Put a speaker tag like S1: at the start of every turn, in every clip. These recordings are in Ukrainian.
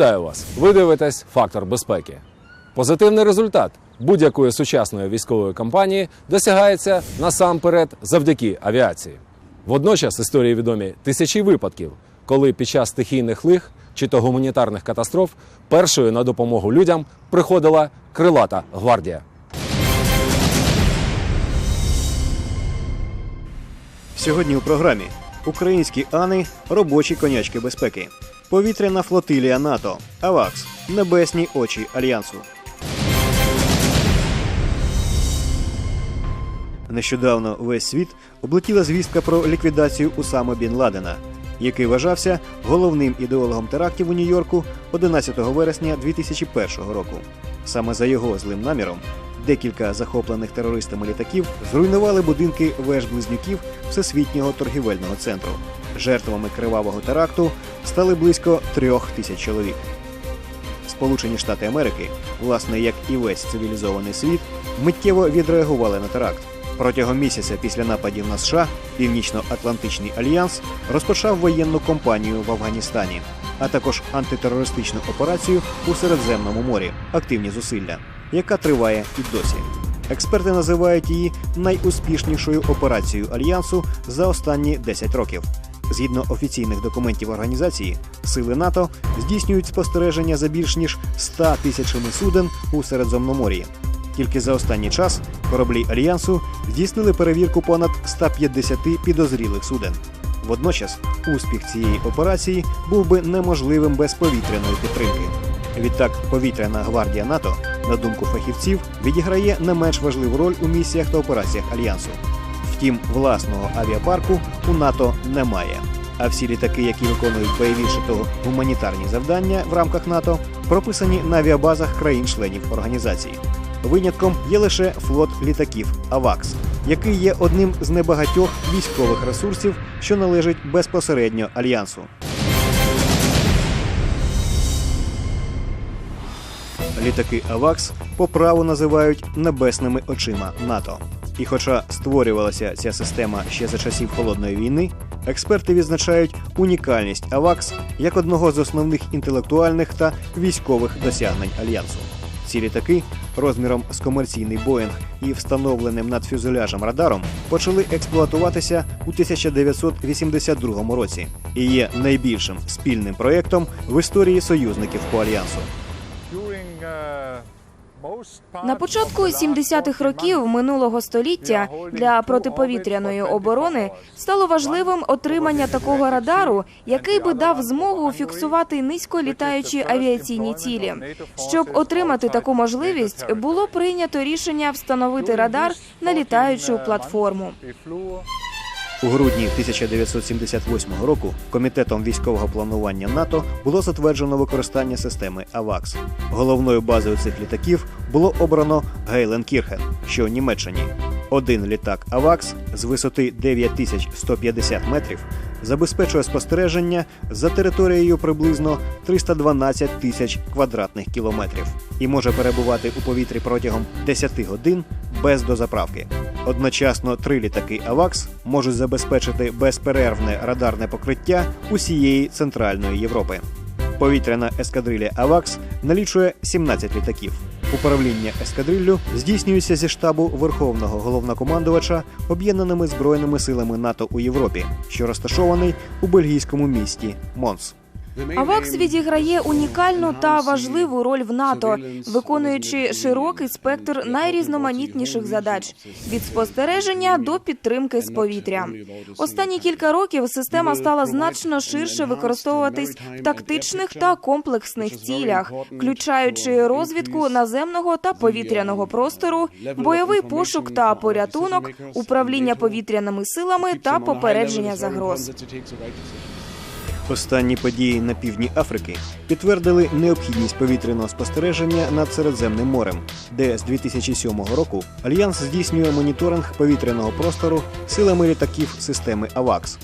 S1: Вітаю вас! Ви дивитесь фактор безпеки. Позитивний результат будь-якої сучасної військової кампанії досягається насамперед завдяки авіації. Водночас історії відомі тисячі випадків, коли під час стихійних лих чи то гуманітарних катастроф першою на допомогу людям приходила крилата гвардія.
S2: Сьогодні у програмі Українські Ани робочі конячки безпеки. Повітряна флотилія НАТО. АВАКС. Небесні очі Альянсу. Нещодавно весь світ облетіла звістка про ліквідацію Усама Бін Ладена, який вважався головним ідеологом терактів у Нью-Йорку 11 вересня 2001 року. Саме за його злим наміром декілька захоплених терористами літаків зруйнували будинки веж-близнюків Всесвітнього торгівельного центру. Жертвами кривавого теракту стали близько трьох тисяч чоловік. Сполучені Штати Америки, власне, як і весь цивілізований світ, миттєво відреагували на теракт. Протягом місяця після нападів на США Північно-Атлантичний альянс розпочав воєнну кампанію в Афганістані, а також антитерористичну операцію у Середземному морі, активні зусилля, яка триває і досі. Експерти називають її найуспішнішою операцією альянсу за останні 10 років. Згідно офіційних документів організації, сили НАТО здійснюють спостереження за більш ніж 100 тисячами суден у Середземномор'ї. Тільки за останній час кораблі альянсу здійснили перевірку понад 150 підозрілих суден. Водночас успіх цієї операції був би неможливим без повітряної підтримки. Відтак, повітряна гвардія НАТО, на думку фахівців, відіграє не менш важливу роль у місіях та операціях альянсу. Втім, власного авіапарку у НАТО немає. А всі літаки, які виконують бойові то гуманітарні завдання в рамках НАТО, прописані на авіабазах країн-членів організації. Винятком є лише флот літаків АВАКС, який є одним з небагатьох військових ресурсів, що належить безпосередньо альянсу. Літаки АВАКС по праву називають небесними очима НАТО. І хоча створювалася ця система ще за часів холодної війни, експерти відзначають унікальність АВАКС як одного з основних інтелектуальних та військових досягнень альянсу. Ці літаки розміром з комерційний Боїнг і встановленим над фюзеляжем радаром почали експлуатуватися у 1982 році і є найбільшим спільним проєктом в історії союзників по альянсу.
S3: На початку 70-х років минулого століття для протиповітряної оборони стало важливим отримання такого радару, який би дав змогу фіксувати низьколітаючі авіаційні цілі. Щоб отримати таку можливість, було прийнято рішення встановити радар на літаючу платформу.
S2: У грудні 1978 року комітетом військового планування НАТО було затверджено використання системи АВАКС. Головною базою цих літаків було обрано Гейленкірхен, що в Німеччині. Один літак АВАКС з висоти 9150 метрів забезпечує спостереження за територією приблизно 312 тисяч квадратних кілометрів і може перебувати у повітрі протягом 10 годин без дозаправки. Одночасно три літаки АВАКС можуть забезпечити безперервне радарне покриття усієї центральної Європи. Повітряна ескадрилля АВАКС налічує 17 літаків. Управління ескадриллю здійснюється зі штабу Верховного головнокомандувача об'єднаними збройними силами НАТО у Європі, що розташований у бельгійському місті Монс.
S3: АВАКС відіграє унікальну та важливу роль в НАТО, виконуючи широкий спектр найрізноманітніших задач від спостереження до підтримки з повітря. Останні кілька років система стала значно ширше використовуватись в тактичних та комплексних цілях, включаючи розвідку наземного та повітряного простору, бойовий пошук та порятунок, управління повітряними силами та попередження загроз.
S2: Останні події на півдні Африки підтвердили необхідність повітряного спостереження над Середземним морем, де з 2007 року альянс здійснює моніторинг повітряного простору силами літаків системи АВАКС.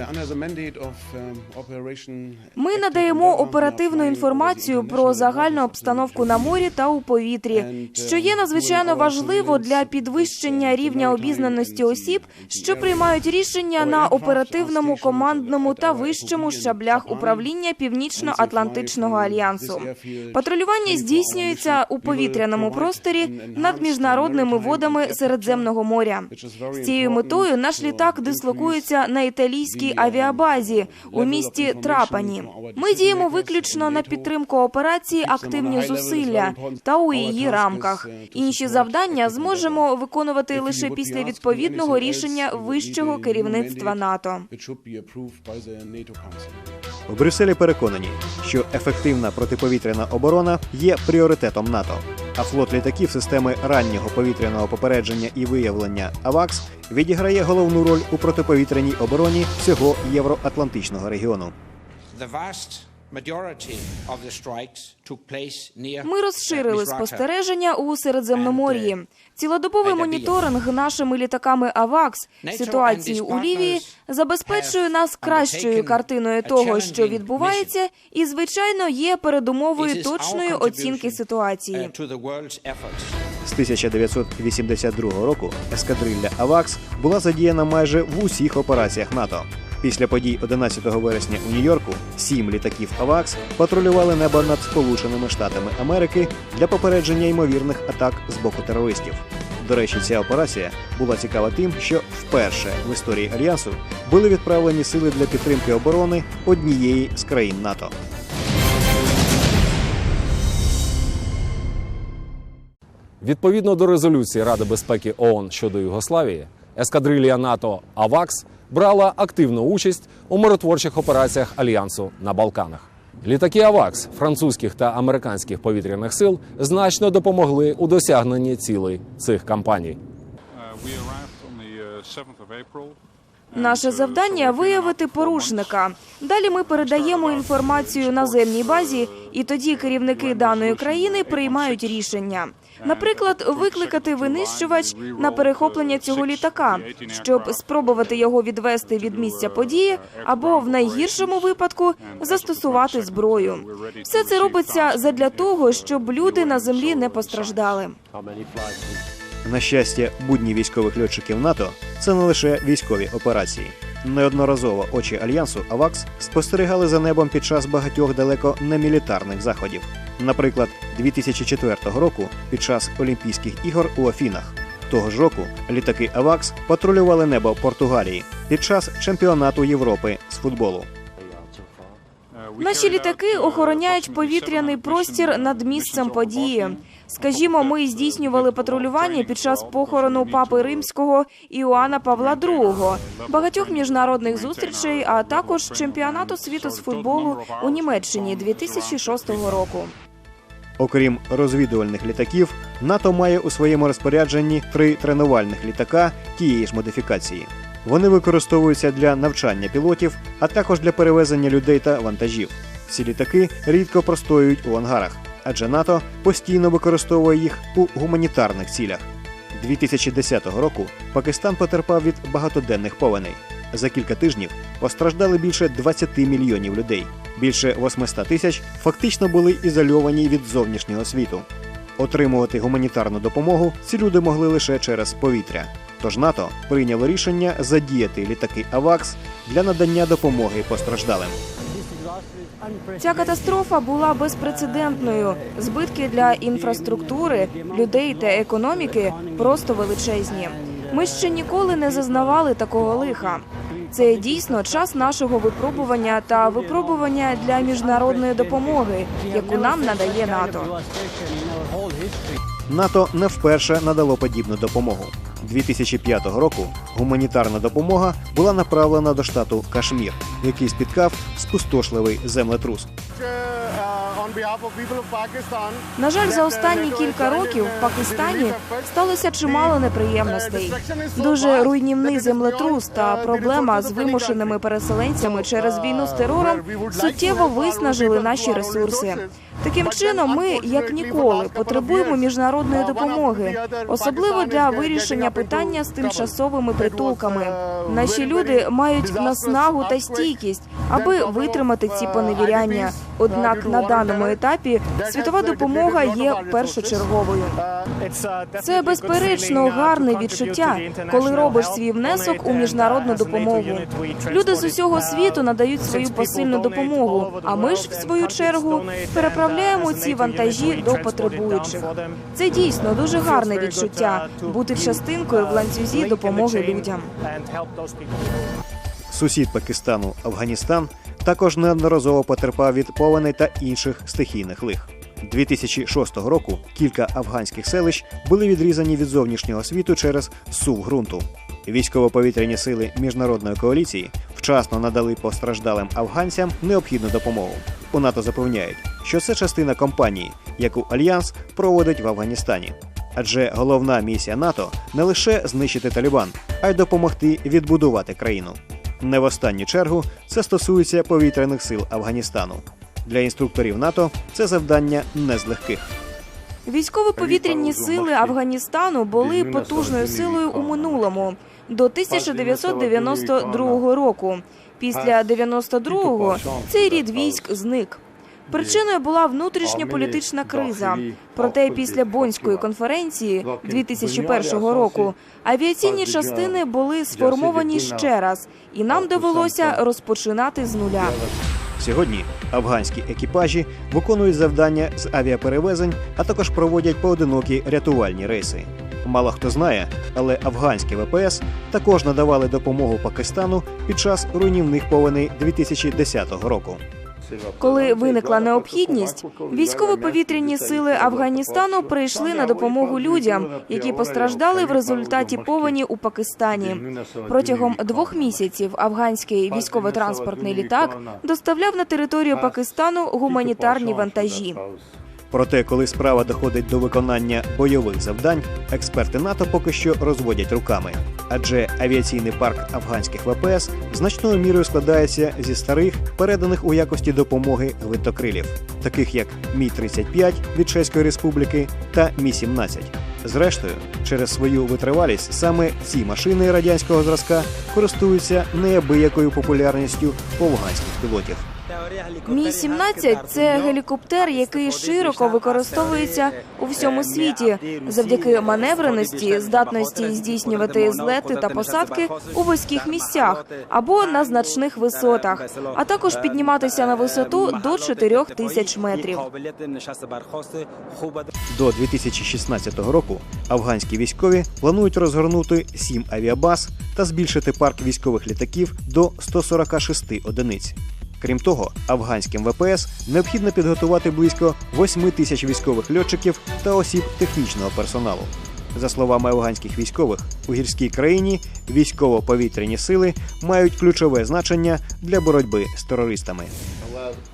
S3: Ми надаємо оперативну інформацію про загальну обстановку на морі та у повітрі, що є надзвичайно важливо для підвищення рівня обізнаності осіб, що приймають рішення на оперативному, командному та вищому щаблях управління Північно-Атлантичного альянсу. Патрулювання здійснюється у повітряному просторі над міжнародними водами Середземного моря. З цією метою наш літак дислокується на італійській авіабазі у місті Трапані. Ми діємо виключно на підтримку операції активні зусилля та у її рамках. Інші завдання зможемо виконувати лише після відповідного рішення вищого керівництва НАТО.
S2: У Брюсселі переконані, що ефективна протиповітряна оборона є пріоритетом НАТО. А флот літаків системи раннього повітряного попередження і виявлення АВАКС відіграє головну роль у протиповітряній обороні всього євроатлантичного регіону.
S4: The vast majority of the strikes took place near
S3: Ми розширили спостереження у Середземномор'ї. Цілодобовий
S4: uh,
S3: моніторинг нашими літаками АВАКС ситуації у Лівії забезпечує нас кращою картиною того, що відбувається, і звичайно є передумовою точної оцінки ситуації.
S4: uh, efforts.
S2: З 1982 року ескадрилля АВАКС була задіяна майже в усіх операціях НАТО. Після подій 11 вересня у Нью-Йорку сім літаків АВАКС патрулювали небо над Сполученими Штатами Америки для попередження ймовірних атак з боку терористів. До речі, ця операція була цікава тим, що вперше в історії альянсу були відправлені сили для підтримки оборони однієї з країн НАТО.
S1: Відповідно до резолюції Ради безпеки ООН щодо Югославії, ескадрилія НАТО АВАКС брала активну участь у миротворчих операціях альянсу на Балканах. Літаки АВАКС французьких та американських повітряних сил значно допомогли у досягненні цілей цих кампаній.
S3: Наше завдання виявити порушника. Далі ми передаємо інформацію наземній базі, і тоді керівники даної країни приймають рішення. Наприклад, викликати винищувач на перехоплення цього літака, щоб спробувати його відвести від місця події, або в найгіршому випадку застосувати зброю. Все це робиться задля того, щоб люди на землі не постраждали.
S2: На щастя, будні військових льотчиків НАТО це не лише військові операції. Неодноразово очі альянсу АВАКС спостерігали за небом під час багатьох далеко не мілітарних заходів. Наприклад, 2004 року під час Олімпійських ігор у Афінах. Того ж року літаки АВАКС патрулювали небо Португалії під час чемпіонату Європи з футболу.
S3: Наші літаки охороняють повітряний простір над місцем події. Скажімо, ми здійснювали патрулювання під час похорону папи римського Іоанна Павла II, багатьох міжнародних зустрічей, а також чемпіонату світу з футболу у Німеччині 2006 року.
S2: Окрім розвідувальних літаків, НАТО має у своєму розпорядженні три тренувальних літака тієї ж модифікації. Вони використовуються для навчання пілотів, а також для перевезення людей та вантажів. Ці літаки рідко простоюють у ангарах, адже НАТО постійно використовує їх у гуманітарних цілях. 2010 року Пакистан потерпав від багатоденних повеней. За кілька тижнів постраждали більше 20 мільйонів людей. Більше 800 тисяч фактично були ізольовані від зовнішнього світу. Отримувати гуманітарну допомогу ці люди могли лише через повітря. Тож НАТО прийняло рішення задіяти літаки АВАКС для надання допомоги постраждалим.
S3: Ця катастрофа була безпрецедентною. Збитки для інфраструктури, людей та економіки просто величезні. Ми ще ніколи не зазнавали такого лиха. Це дійсно час нашого випробування та випробування для міжнародної допомоги, яку нам надає НАТО.
S2: НАТО не вперше надало подібну допомогу. 2005 року гуманітарна допомога була направлена до штату Кашмір, який спіткав спустошливий землетрус.
S5: Uh,
S3: На жаль, за останні кілька років в Пакистані сталося чимало неприємностей. Дуже руйнівний землетрус та проблема з вимушеними переселенцями через війну з терором суттєво виснажили наші ресурси. Таким чином, ми як ніколи потребуємо міжнародної допомоги, особливо для вирішення питання з тимчасовими притулками. Наші люди мають наснагу та стійкість, аби витримати ці поневіряння. Однак на даному етапі світова допомога є першочерговою. Це безперечно гарне відчуття, коли робиш свій внесок у міжнародну допомогу. Люди з усього світу надають свою посильну допомогу. А ми ж, в свою чергу, переправляємо ці вантажі до потребуючих. Це дійсно дуже гарне відчуття бути частинкою в ланцюзі допомоги людям.
S2: Сусід Пакистану Афганістан також неодноразово потерпав від повеней та інших стихійних лих. 2006 року кілька афганських селищ були відрізані від зовнішнього світу через сув ґрунту. Військово-повітряні сили міжнародної коаліції вчасно надали постраждалим афганцям необхідну допомогу. У НАТО запевняють, що це частина кампанії, яку альянс проводить в Афганістані. Адже головна місія НАТО не лише знищити Талібан, а й допомогти відбудувати країну. Не в останню чергу це стосується повітряних сил Афганістану. Для інструкторів НАТО це завдання не з легких.
S3: Військово-повітряні сили Афганістану були потужною силою у минулому до 1992 року. Після 92-го цей рід військ зник. Причиною була внутрішньополітична криза. Проте після Бонської конференції 2001 року авіаційні частини були сформовані ще раз, і нам довелося розпочинати з нуля.
S2: Сьогодні афганські екіпажі виконують завдання з авіаперевезень, а також проводять поодинокі рятувальні рейси. Мало хто знає, але афганські ВПС також надавали допомогу Пакистану під час руйнівних повеней 2010 року.
S3: Коли виникла необхідність, військово-повітряні сили Афганістану прийшли на допомогу людям, які постраждали в результаті повені у Пакистані. Протягом двох місяців афганський військово-транспортний літак доставляв на територію Пакистану гуманітарні вантажі.
S2: Проте, коли справа доходить до виконання бойових завдань, експерти НАТО поки що розводять руками. Адже авіаційний парк афганських ВПС значною мірою складається зі старих, переданих у якості допомоги гвинтокрилів, таких як Мі 35 від Чеської Республіки та Мі 17 Зрештою, через свою витривалість саме ці машини радянського зразка користуються неабиякою популярністю у афганських пілотів.
S3: Мі 17 – це гелікоптер, який широко використовується у всьому світі завдяки маневреності, здатності здійснювати злети та посадки у вузьких місцях або на значних висотах, а також підніматися на висоту до 4 тисяч метрів.
S2: До 2016 року афганські військові планують розгорнути 7 авіабаз та збільшити парк військових літаків до 146 одиниць. Крім того, афганським ВПС необхідно підготувати близько 8 тисяч військових льотчиків та осіб технічного персоналу. За словами афганських військових, у гірській країні військово-повітряні сили мають ключове значення для боротьби з терористами.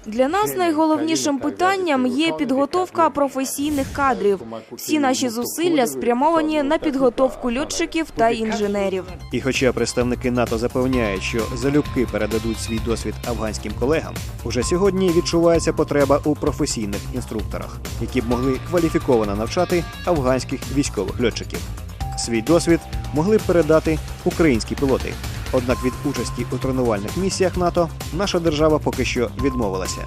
S3: Для нас найголовнішим питанням є підготовка професійних кадрів. Всі наші зусилля спрямовані на підготовку льотчиків та інженерів.
S2: І хоча представники НАТО запевняють, що залюбки передадуть свій досвід афганським колегам, уже сьогодні відчувається потреба у професійних інструкторах, які б могли кваліфіковано навчати афганських військових льотчиків. Свій досвід могли б передати українські пілоти. Однак від участі у тренувальних місіях НАТО наша держава поки що відмовилася.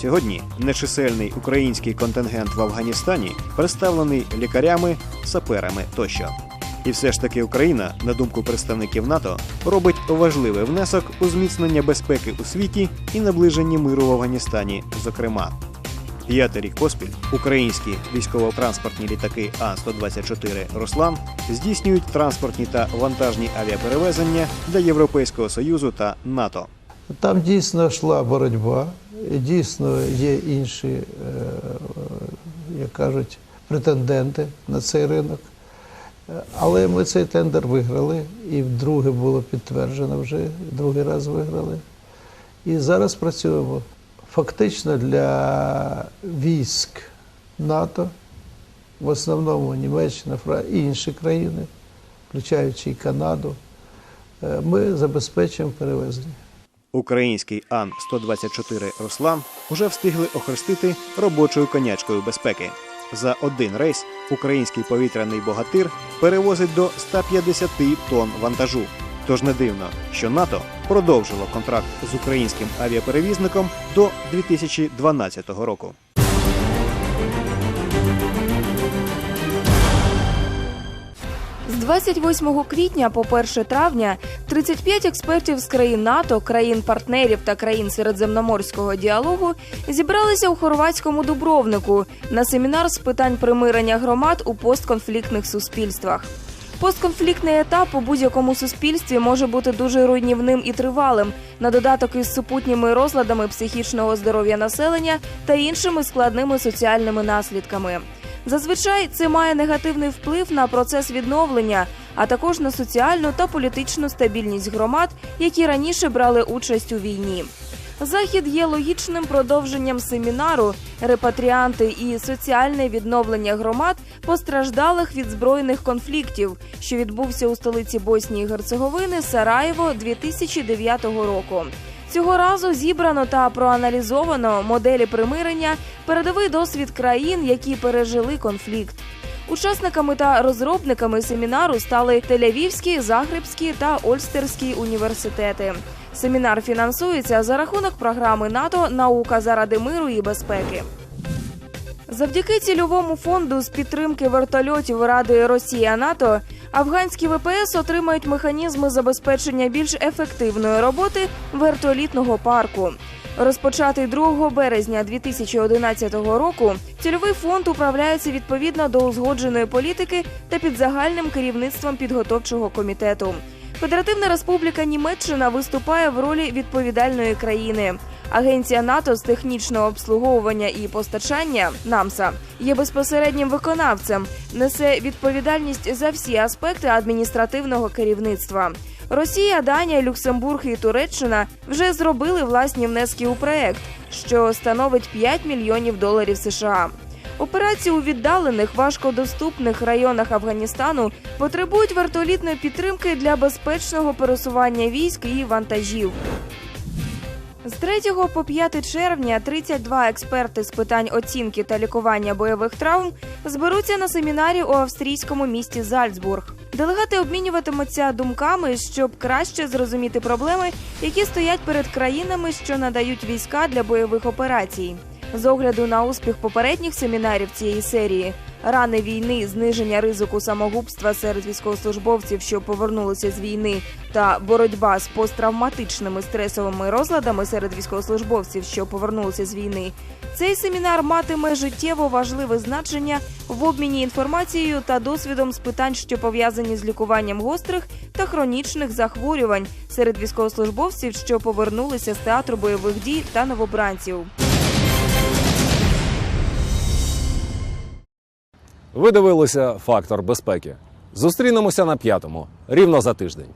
S2: Сьогодні нечисельний український контингент в Афганістані представлений лікарями, саперами тощо. І все ж таки Україна, на думку представників НАТО, робить важливий внесок у зміцнення безпеки у світі і наближення миру в Афганістані, зокрема. П'ятий поспіль українські військово-транспортні літаки А-124 Руслан здійснюють транспортні та вантажні авіаперевезення для Європейського Союзу та НАТО.
S5: Там дійсно йшла боротьба, дійсно є інші, е, як кажуть, претенденти на цей ринок. Але ми цей тендер виграли, і вдруге було підтверджено вже, другий раз виграли. І зараз працюємо фактично для військ НАТО, в основному Німеччина, і інші країни, включаючи і Канаду, е, ми забезпечуємо перевезення.
S2: Український Ан-124 Руслан уже встигли охрестити робочою конячкою безпеки. За один рейс український повітряний богатир перевозить до 150 тонн вантажу. Тож не дивно, що НАТО продовжило контракт з українським авіаперевізником до 2012 року.
S3: З 28 квітня по 1 травня 35 експертів з країн НАТО, країн-партнерів та країн середземноморського діалогу зібралися у хорватському Дубровнику на семінар з питань примирення громад у постконфліктних суспільствах. Постконфліктний етап у будь-якому суспільстві може бути дуже руйнівним і тривалим, на додаток із супутніми розладами психічного здоров'я населення та іншими складними соціальними наслідками. Зазвичай це має негативний вплив на процес відновлення, а також на соціальну та політичну стабільність громад, які раніше брали участь у війні. Захід є логічним продовженням семінару репатріанти і соціальне відновлення громад, постраждалих від збройних конфліктів, що відбувся у столиці Боснії Герцеговини Сараєво 2009 року. Цього разу зібрано та проаналізовано моделі примирення, передовий досвід країн, які пережили конфлікт. Учасниками та розробниками семінару стали Тель-Авівський, Загребський та Ольстерський університети. Семінар фінансується за рахунок програми НАТО Наука заради миру і безпеки. Завдяки цільовому фонду з підтримки вертольотів Ради Росія НАТО афганські ВПС отримають механізми забезпечення більш ефективної роботи вертолітного парку. Розпочатий 2 березня 2011 року цільовий фонд управляється відповідно до узгодженої політики та під загальним керівництвом підготовчого комітету. Федеративна Республіка Німеччина виступає в ролі відповідальної країни. Агенція НАТО з технічного обслуговування і постачання НАМСА є безпосереднім виконавцем, несе відповідальність за всі аспекти адміністративного керівництва. Росія, Данія, Люксембург і Туреччина вже зробили власні внески у проект, що становить 5 мільйонів доларів США. Операції у віддалених важкодоступних районах Афганістану потребують вертолітної підтримки для безпечного пересування військ і вантажів. З 3 по 5 червня 32 експерти з питань оцінки та лікування бойових травм зберуться на семінарі у австрійському місті Зальцбург. Делегати обмінюватимуться думками, щоб краще зрозуміти проблеми, які стоять перед країнами, що надають війська для бойових операцій. З огляду на успіх попередніх семінарів цієї серії, рани війни, зниження ризику самогубства серед військовослужбовців, що повернулися з війни, та боротьба з посттравматичними стресовими розладами серед військовослужбовців, що повернулися з війни, цей семінар матиме життєво важливе значення в обміні інформацією та досвідом з питань, що пов'язані з лікуванням гострих та хронічних захворювань серед військовослужбовців, що повернулися з театру бойових дій та новобранців.
S1: Ви дивилися фактор безпеки. Зустрінемося на п'ятому рівно за тиждень.